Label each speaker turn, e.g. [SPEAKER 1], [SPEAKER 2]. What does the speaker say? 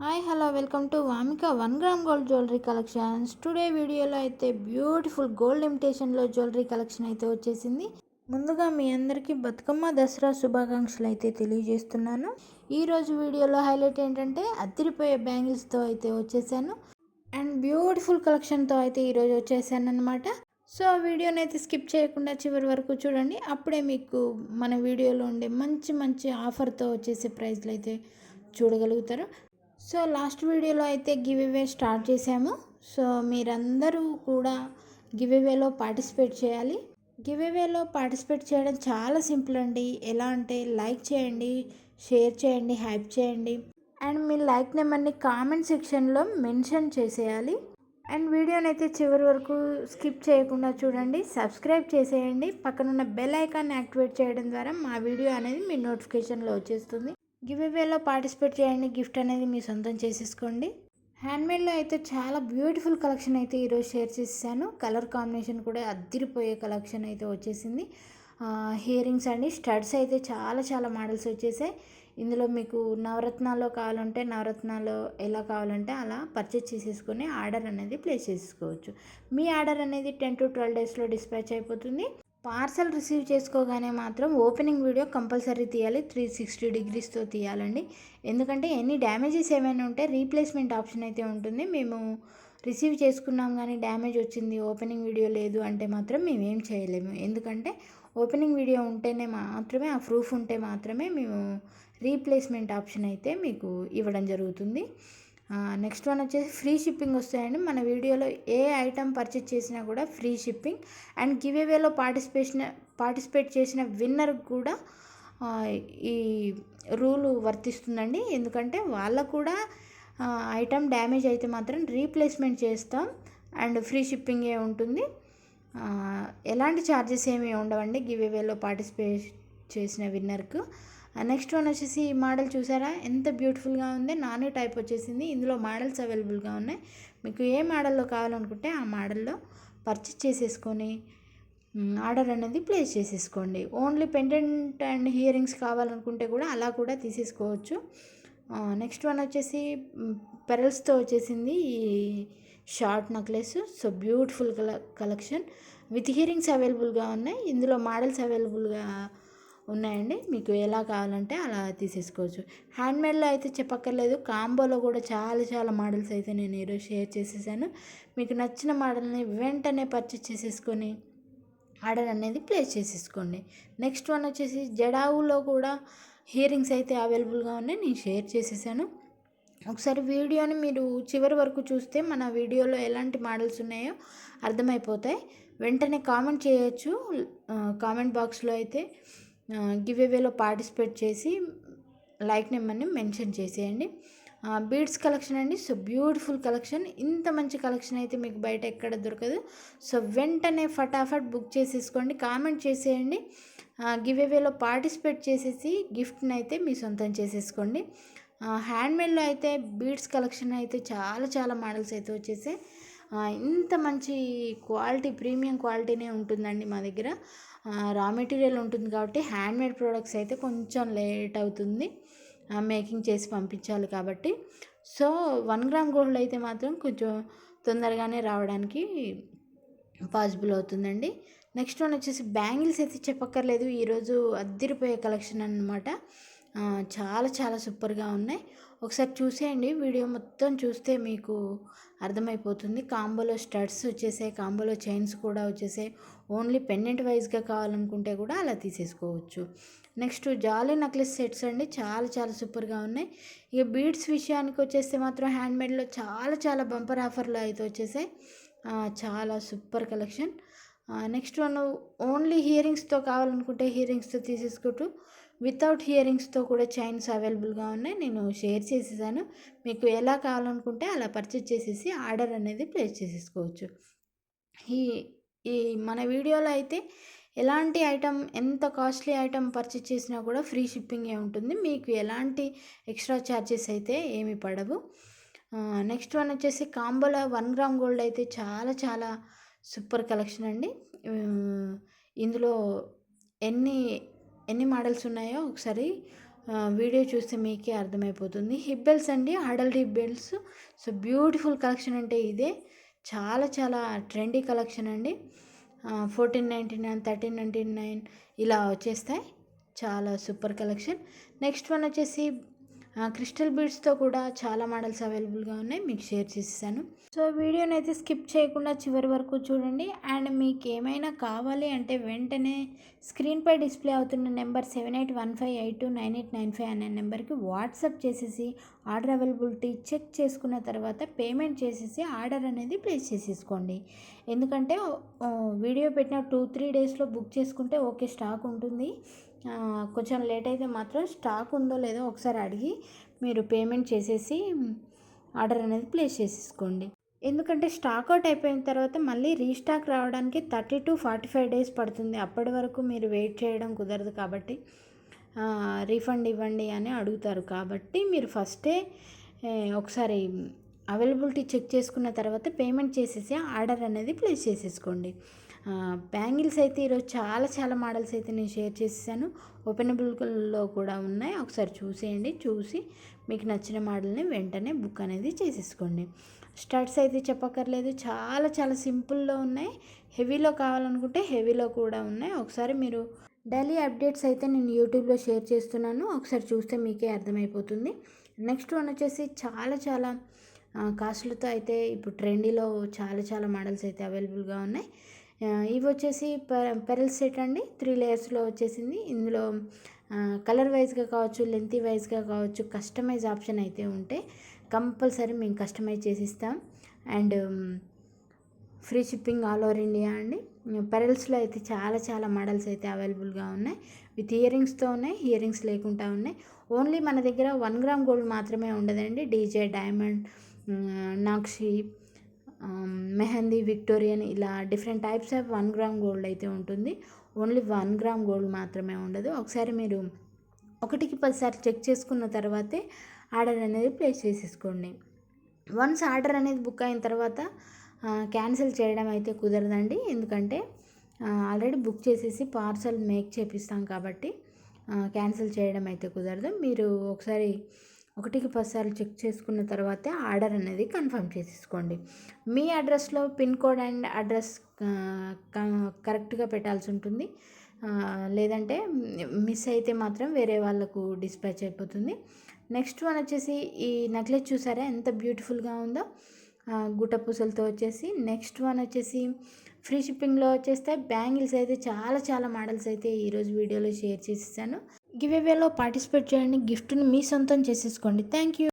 [SPEAKER 1] Hi hello welcome to Vamika one gram gold jewellery collections today వీడియోలో అయితే beautiful gold ఇమిటేషన్లో jewellery collection అయితే వచ్చేసింది. ముందుగా మీ అందరికీ బతుకమ్మ దసరా శుభాకాంక్షలు అయితే తెలియజేస్తున్నాను. ఈరోజు వీడియోలో హైలైట్ ఏంటంటే అదిరిపోయే బ్యాంగిల్స్తో అయితే వచ్చేసాను. అండ్ బ్యూటిఫుల్ కలెక్షన్తో అయితే ఈరోజు వచ్చేసాను అనమాట సో వీడియోని అయితే స్కిప్ చేయకుండా చివరి వరకు చూడండి. అప్పుడే మీకు మన వీడియోలో ఉండే మంచి మంచి ఆఫర్తో వచ్చేసే ప్రైజ్లు అయితే చూడగలుగుతారు. సో లాస్ట్ వీడియోలో అయితే గివ్ అవే స్టార్ట్ చేసాము సో మీరందరూ కూడా గివ్ అవేలో పార్టిసిపేట్ చేయాలి. గివ్ అవేలో పార్టిసిపేట్ చేయడం చాలా సింపుల్ అండి. ఎలా అంటే లైక్ చేయండి షేర్ చేయండి హైప్ చేయండి. అండ్ మీ లైక్ నెంబర్ని కామెంట్ సెక్షన్లో మెన్షన్ చేసేయాలి. అండ్ వీడియోని అయితే చివరి వరకు స్కిప్ చేయకుండా చూడండి. సబ్స్క్రైబ్ చేసేయండి. పక్కనున్న బెల్ ఐకాన్ యాక్టివేట్ చేయడం ద్వారా మా వీడియో అనేది మీ నోటిఫికేషన్లో వచ్చేస్తుంది. గివ్ పార్టిసిపేట్ చేయండి గిఫ్ట్ అనేది మీ సొంతం చేసేసుకోండి. హ్యాండ్మేడ్లో అయితే చాలా బ్యూటిఫుల్ కలెక్షన్ అయితే ఈరోజు షేర్ చేశాను కలర్ కాంబినేషన్ కూడా అద్దిరిపోయే కలెక్షన్ అయితే వచ్చేసింది. హియరింగ్స్ అండి స్టడ్స్ అయితే చాలా చాలా మోడల్స్ వచ్చేసాయి. ఇందులో మీకు నవరత్నాల్లో కావాలంటే నవరత్నాల్లో ఎలా కావాలంటే అలా పర్చేస్ చేసేసుకొని ఆర్డర్ అనేది ప్లేస్ చేసుకోవచ్చు. మీ ఆర్డర్ అనేది టెన్ టు ట్వెల్వ్ డేస్లో డిస్పాచ్ అయిపోతుంది. పార్సల్ రిసీవ్ చేసుకోగానే మాత్రం ఓపెనింగ్ వీడియో కంపల్సరీ తీయాలి. త్రీ సిక్స్టీ డిగ్రీస్తో తీయాలండి. ఎందుకంటే ఎన్ని డ్యామేజెస్ ఏమైనా ఉంటే రీప్లేస్మెంట్ ఆప్షన్ అయితే ఉంటుంది. మేము రిసీవ్ చేసుకున్నాం కానీ డ్యామేజ్ వచ్చింది ఓపెనింగ్ వీడియో లేదు అంటే మాత్రం మేము ఏం చేయలేము. ఎందుకంటే ఓపెనింగ్ వీడియో ఉంటేనే మాత్రమే ఆ ప్రూఫ్ ఉంటే మాత్రమే మేము రీప్లేస్మెంట్ ఆప్షన్ అయితే మీకు ఇవ్వడం జరుగుతుంది. నెక్స్ట్ వన్ వచ్చేసి ఫ్రీ షిప్పింగ్ వస్తాయండి. మన వీడియోలో ఏ ఐటమ్ పర్చేస్ చేసినా కూడా ఫ్రీ షిప్పింగ్ అండ్ గివ్ అవేలో పార్టిసిపేషన్ పార్టిసిపేట్ చేసిన విన్నర్ కూడా ఈ రూలు వర్తిస్తుందండి. ఎందుకంటే వాళ్ళకు కూడా ఐటమ్ డ్యామేజ్ అయితే మాత్రం రీప్లేస్మెంట్ చేస్తాం. అండ్ ఫ్రీ షిప్పింగే ఉంటుంది. ఎలాంటి ఛార్జెస్ ఏమీ ఉండవండి. గివ్ అవేలో పార్టిసిపేట్ చేసిన విన్నర్కు నెక్స్ట్ వన్ వచ్చేసి ఈ మోడల్ చూసారా? ఎంత బ్యూటిఫుల్గా ఉంది. నాని టైప్ వచ్చేసింది. ఇందులో మోడల్స్ అవైలబుల్గా ఉన్నాయి. మీకు ఏ మోడల్లో కావాలనుకుంటే ఆ మోడల్లో పర్చేస్ చేసేసుకొని ఆర్డర్ అనేది ప్లేస్ చేసేసుకోండి. ఓన్లీ పెండెంట్ అండ్ హియరింగ్స్ కావాలనుకుంటే కూడా అలా కూడా తీసేసుకోవచ్చు. నెక్స్ట్ వన్ వచ్చేసి పెరల్స్తో వచ్చేసింది ఈ షార్ట్ నెక్లెస్ సో బ్యూటిఫుల్ కల కలెక్షన్ విత్ హియరింగ్స్ అవైలబుల్గా ఉన్నాయి. ఇందులో మోడల్స్ అవైలబుల్గా ఉన్నాయండి. మీకు ఎలా కావాలంటే అలా తీసేసుకోవచ్చు. హ్యాండ్మేడ్లో అయితే చెప్పక్కర్లేదు. కాంబోలో కూడా చాలా చాలా మోడల్స్ అయితే నేను ఈరోజు షేర్ చేసేసాను. మీకు నచ్చిన మోడల్ని వెంటనే పర్చేస్ చేసేసుకొని ఆర్డర్ అనేది ప్లేస్ చేసేసుకోండి. నెక్స్ట్ వన్ వచ్చేసి జడావులో కూడా హియరింగ్స్ అయితే అవైలబుల్గా ఉన్నాయి. నేను షేర్ చేసేసాను. ఒకసారి వీడియోని మీరు చివరి వరకు చూస్తే మన వీడియోలో ఎలాంటి మోడల్స్ ఉన్నాయో అర్థమైపోతాయి. వెంటనే కామెంట్ చేయొచ్చు. కామెంట్ బాక్స్లో అయితే గివ్ అవేలో పార్టిసిపేట్ చేసి లైక్ నెంబర్ని మెన్షన్ చేసేయండి. బీడ్స్ కలెక్షన్ అండి. So beautiful collection. ఇంత మంచి కలెక్షన్ అయితే మీకు బయట ఎక్కడ దొరకదు. సో వెంటనే ఫటాఫట్ బుక్ చేసేసుకోండి. కామెంట్ చేసేయండి. గివ్ అవేలో పార్టిసిపేట్ చేసేసి గిఫ్ట్ని అయితే మీ సొంతం చేసేసుకోండి. హ్యాండ్మేడ్లో అయితే బీడ్స్ కలెక్షన్ అయితే చాలా చాలా మోడల్స్ అయితే వచ్చేసాయి. ఇంత మంచి క్వాలిటీ ప్రీమియం క్వాలిటీనే ఉంటుందండి మా దగ్గర. రా మెటీరియల్ ఉంటుంది కాబట్టి హ్యాండ్మేడ్ ప్రోడక్ట్స్ అయితే కొంచెం లేట్ అవుతుంది. మేకింగ్ చేసి పంపించాలి కాబట్టి. సో వన్ గ్రామ్ గోల్డ్ అయితే మాత్రం కొంచెం తొందరగానే రావడానికి పాసిబుల్ అవుతుందండి. నెక్స్ట్ వన్ వచ్చేసి బ్యాంగిల్స్ అయితే చెప్పక్కర్లేదు. ఈరోజు అద్దిరిపోయే కలెక్షన్ అనమాట చాలా చాలా సూపర్గా ఉన్నాయి. ఒకసారి చూసేయండి. వీడియో మొత్తం చూస్తే మీకు అర్థమైపోతుంది. కాంబోలో స్టడ్స్ వచ్చేసాయి కాంబోలో చైన్స్ కూడా వచ్చేసాయి. ఓన్లీ పెన్నెంట్ వైజ్గా కావాలనుకుంటే కూడా అలా తీసేసుకోవచ్చు. నెక్స్ట్ జాలీ నెక్లెస్ సెట్స్ అండి. చాలా చాలా సూపర్గా ఉన్నాయి. ఇక బీడ్స్ విషయానికి వచ్చేస్తే మాత్రం హ్యాండ్మేడ్లో చాలా చాలా బంపర్ ఆఫర్లు అయితే వచ్చేసాయి. చాలా super collection. Next one only హియరింగ్స్తో కావాలనుకుంటే హియరింగ్స్తో తీసేసుకుంటూ వితౌట్ హియరింగ్స్తో కూడా చైన్స్ అవైలబుల్గా ఉన్నాయి. నేను షేర్ చేసేసాను. మీకు ఎలా కావాలనుకుంటే అలా పర్చేజ్ చేసేసి ఆర్డర్ అనేది ప్లేస్ చేసేసుకోవచ్చు. ఈ ఈ మన వీడియోలో అయితే ఎలాంటి ఐటమ్ ఎంత కాస్ట్లీ ఐటమ్ పర్చేజ్ చేసినా కూడా ఫ్రీ షిప్పింగే ఉంటుంది. మీకు ఎలాంటి ఎక్స్ట్రా ఛార్జెస్ అయితే ఏమి పడవు. నెక్స్ట్ వన్ వచ్చేసి కాంబోలో వన్ గ్రామ్ గోల్డ్ అయితే చాలా చాలా సూపర్ కలెక్షన్ అండి. ఇందులో ఎన్ని ఎన్ని మోడల్స్ ఉన్నాయో ఒకసారి వీడియో చూస్తే మీకే అర్థమైపోతుంది. హిబ్బెల్స్ అండి అడల్ట్ హిబ్బెల్స్ సో బ్యూటిఫుల్ కలెక్షన్ అంటే ఇదే. చాలా చాలా ట్రెండీ కలెక్షన్ అండి. Fourteen ninety nine thirteen ninety nine ఇలా వచ్చేస్తాయి. చాలా సూపర్ కలెక్షన్. నెక్స్ట్ వన్ వచ్చేసి క్రిస్టల్ బీడ్స్తో కూడా చాలా మోడల్స్ అవైలబుల్గా ఉన్నాయి. మీకు షేర్ చేసేసాను. సో వీడియోని అయితే స్కిప్ చేయకుండా చివరి వరకు చూడండి. అండ్ మీకు ఏమైనా కావాలి అంటే వెంటనే స్క్రీన్పై డిస్ప్లే అవుతున్న number seven eight one five eight two nine eight nine five అనే నెంబర్కి వాట్సాప్ చేసేసి ఆర్డర్ అవైలబిలిటీ చెక్ చేసుకున్న తర్వాత పేమెంట్ చేసేసి ఆర్డర్ అనేది ప్లేస్ చేసేసుకోండి. ఎందుకంటే వీడియో పెట్టిన టూ త్రీ డేస్లో బుక్ చేసుకుంటే ఓకే స్టాక్ ఉంటుంది. కొంచెం లేట్ అయితే మాత్రం స్టాక్ ఉందో లేదో ఒకసారి అడిగి మీరు పేమెంట్ చేసేసి ఆర్డర్ అనేది ప్లేస్ చేసేసుకోండి. ఎందుకంటే స్టాక్ అవుట్ అయిపోయిన తర్వాత మళ్ళీ రీస్టాక్ రావడానికి thirty to forty five days పడుతుంది. అప్పటి వరకు మీరు వెయిట్ చేయడం కుదరదు కాబట్టి రీఫండ్ ఇవ్వండి అని అడుగుతారు. కాబట్టి మీరు ఫస్టే ఒకసారి అవైలబిలిటీ చెక్ చేసుకున్న తర్వాత పేమెంట్ చేసేసి ఆర్డర్ అనేది ప్లేస్ చేసేసుకోండి. బ్యాంగిల్స్ అయితే ఈరోజు చాలా చాలా మోడల్స్ అయితే నేను షేర్ చేసేసాను. ఓపెనబుల్లో కూడా ఉన్నాయి. ఒకసారి చూసేయండి. చూసి మీకు నచ్చిన మోడల్ని వెంటనే బుక్ అనేది చేసేసుకోండి. స్టడ్స్ అయితే చెప్పక్కర్లేదు. చాలా చాలా సింపుల్లో ఉన్నాయి. హెవీలో కావాలనుకుంటే హెవీలో కూడా ఉన్నాయి. ఒకసారి మీరు డైలీ అప్డేట్స్ అయితే నేను యూట్యూబ్లో షేర్ చేస్తున్నాను. ఒకసారి చూస్తే మీకే అర్థమైపోతుంది. నెక్స్ట్ వన్ వచ్చేసి చాలా చాలా కాస్ట్లతో అయితే ఇప్పుడు ట్రెండీలో చాలా చాలా మోడల్స్ అయితే అవైలబుల్గా ఉన్నాయి. ఇవి వచ్చేసి పెరల్ సెట్ అండి. త్రీ లేయర్స్లో వచ్చేసింది. ఇందులో కలర్ వైజ్గా కావచ్చు లెంతీ వైజ్గా కావచ్చు కస్టమైజ్ ఆప్షన్ అయితే ఉంటే కంపల్సరీ మేము కస్టమైజ్ చేసి ఇస్తాం and free shipping all over India అండి. పెరల్స్లో అయితే చాలా చాలా మోడల్స్ అయితే అవైలబుల్గా ఉన్నాయి. విత్ ఇయరింగ్స్తో ఉన్నాయి ఇయరింగ్స్ లేకుండా ఉన్నాయి. ఓన్లీ మన దగ్గర వన్ గ్రామ్ గోల్డ్ మాత్రమే ఉండదండి. DJ diamond nakshi mehndi Victorian ఇలా different types of one gram gold అయితే ఉంటుంది. ఓన్లీ వన్ గ్రామ్ గోల్డ్ మాత్రమే ఉండదు. ఒకసారి మీరు ఒకటికి పదిసారి చెక్ చేసుకున్న తర్వాతే ఆర్డర్ అనేది ప్లేస్ చేసేసుకోండి. వన్స్ ఆర్డర్ అనేది బుక్ అయిన తర్వాత క్యాన్సిల్ చేయడం అయితే కుదరదండి. ఎందుకంటే ఆల్రెడీ బుక్ చేసేసి పార్సల్ మేక్ చేపిస్తాం కాబట్టి క్యాన్సిల్ చేయడం అయితే కుదరదు. మీరు ఒకసారి ఒకటికి పదిసార్లు చెక్ చేసుకున్న తర్వాతే ఆర్డర్ అనేది కన్ఫర్మ్ చేసేసుకోండి. మీ అడ్రస్లో పిన్ కోడ్ అండ్ అడ్రస్ కరెక్ట్గా పెట్టాల్సి ఉంటుంది. లేదంటే మిస్ అయితే మాత్రం వేరే వాళ్ళకు డిస్పాచ్ అయిపోతుంది. నెక్స్ట్ వన్ వచ్చేసి ఈ నెక్లెస్ చూసారా? ఎంత బ్యూటిఫుల్గా ఉందో. గుట్ట పూసలతో వచ్చేసి నెక్స్ట్ వన్ వచ్చేసి ఫ్రీ షిప్పింగ్లో వచ్చేస్తే బ్యాంగిల్స్ అయితే చాలా చాలా మోడల్స్ అయితే ఈరోజు వీడియోలో షేర్ చేసేసాను. గివ్ అవేలో పార్టిసిపేట్ చేయండి గిఫ్ట్ని మీ సొంతం చేసేసుకోండి. Thank you